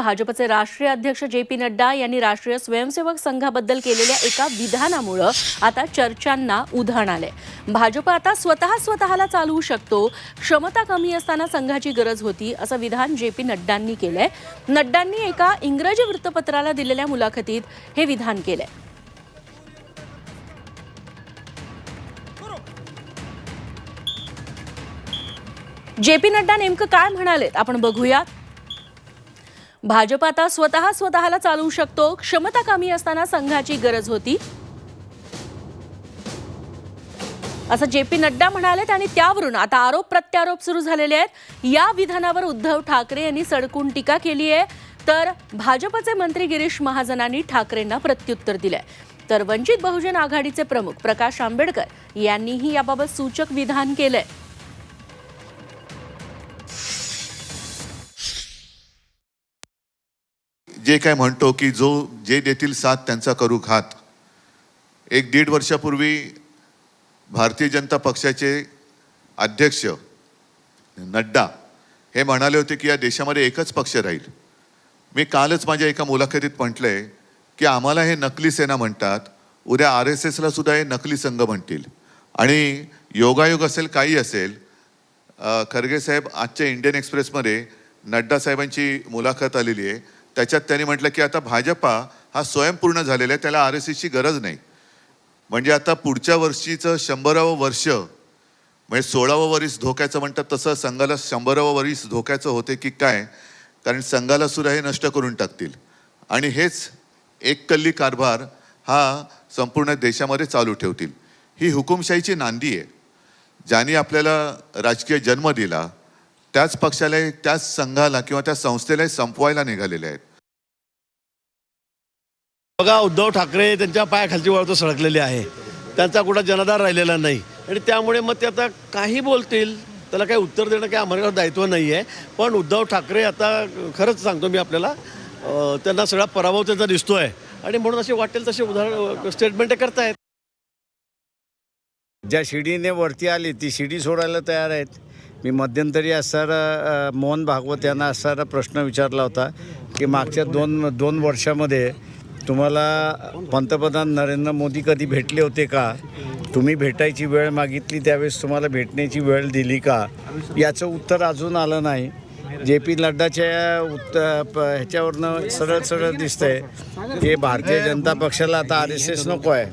भाजपचे राष्ट्रीय अध्यक्ष जे पी नड्डा यांनी राष्ट्रीय स्वयंसेवक संघाबद्दल केलेल्या एका विधानामुळं आता चर्चांना उधाण आलंय. भाजप आता स्वतः स्वतःला चालवू शकतो क्षमता कमी असताना संघाची गरज होती असं विधान जे पी नड्डांनी केलंय. नड्डांनी एका इंग्रजी वृत्तपत्राला दिलेल्या मुलाखतीत हे विधान केलंय. जे पी नड्डा नेमकं काय म्हणालेत आपण बघूयात. भाजप आता स्वतः स्वतःला चालवू शकतो. क्षमता कमी असताना संघाची गरज होती. असं जे पी नड्डा म्हणालेत आणि त्यावरून आता आरोप प्रत्यारोप सुरू झालेले आहेत. या विधानावर उद्धव ठाकरे यांनी सडकून टीका केली आहे. तर भाजपचे मंत्री गिरीश महाजनांनी ठाकरेंना प्रत्युत्तर दिलंय. तर वंचित बहुजन आघाडीचे प्रमुख प्रकाश आंबेडकर यांनीही याबाबत सूचक विधान केलंय. जे काय म्हणतो की जो जे देतील साथ त्यांचा करू घात. एक दीड वर्षापूर्वी भारतीय जनता पक्षाचे अध्यक्ष नड्डा हे म्हणाले होते की या देशामध्ये एकच पक्ष राहील. मी कालच माझ्या एका मुलाखतीत म्हटलंय की आम्हाला हे नकली सेना म्हणतात उद्या आर एस एसला सुद्धा हे नकली संघ म्हणतील. आणि योगायोग असेल काही असेल खरगे साहेब आजच्या इंडियन एक्सप्रेसमध्ये नड्डा साहेबांची मुलाखत आलेली आहे. त्याच्यात त्यांनी म्हटलं की आता भाजपा हा स्वयंपूर्ण झालेला आहे त्याला आर एस एसची गरज नाही. म्हणजे आता पुढच्या वर्षीचं शंभरावं वर्ष म्हणजे सोळावं वरीस धोक्याचं म्हणतात तसं संघाला शंभरावं वरीस धोक्याचं होते की काय कारण संघाला सुद्धा हे नष्ट करून टाकतील. आणि हेच एक कल्ली कारभार हा संपूर्ण देशामध्ये चालू ठेवतील. ही हुकुमशाहीची नांदी आहे. ज्यांनी आपल्याला राजकीय जन्म दिला त्याच पक्षाला त्याच संघाला किंवा त्या संस्थेला संपवायला निघालेले आहेत. बघा उद्धव ठाकरे त्यांच्या पायाखालची वळतो सळकलेली आहे. त्यांचा कुठं जनदार राहिलेला नाही. आणि त्यामुळे मग ते आता काही बोलतील त्याला काही उत्तर देणं काही आम्हाला दायित्व नाही आहे पण उद्धव ठाकरे आता खरंच सांगतो मी आपल्याला त्यांना सगळा पराभव त्यांचा दिसतोय. आणि म्हणून असे वाटेल तसे उदाहरण स्टेटमेंट करतायत. ज्या शिडीने वरती आली ती शिडी सोडायला तयार आहेत. मी मध्यंतरी असणारा मोहन भागवत यांना असणारा प्रश्न विचारला होता की मागच्या दोन दोन वर्षामध्ये तुम्हाला पंतप्रधान नरेंद्र मोदी कधी भेटले होते का? तुम्ही भेटायची वेळ मागितली त्यावेळेस तुम्हाला भेटण्याची वेळ दिली का? याचं उत्तर अजून आलं नाही. जे पी नड्डाच्या उत्त प ह्याच्यावरनं सरळ सरळ दिसतंय की भारतीय जनता पक्षाला आता आर एस एस नको आहे.